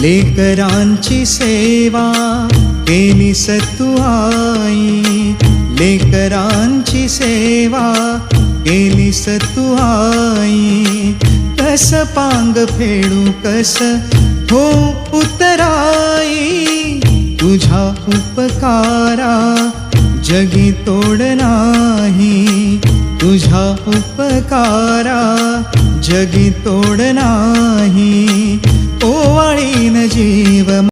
लेकरांची सेवा केली सतू आई. लेकरांची सेवा केली सतू आई. कस पांग फेडू कस हो उतराई. तुझ्या उपकारा जगी तोड नाही. तुझा उपकारा जगी तोड नाही. ഓവാഴീന ജീവ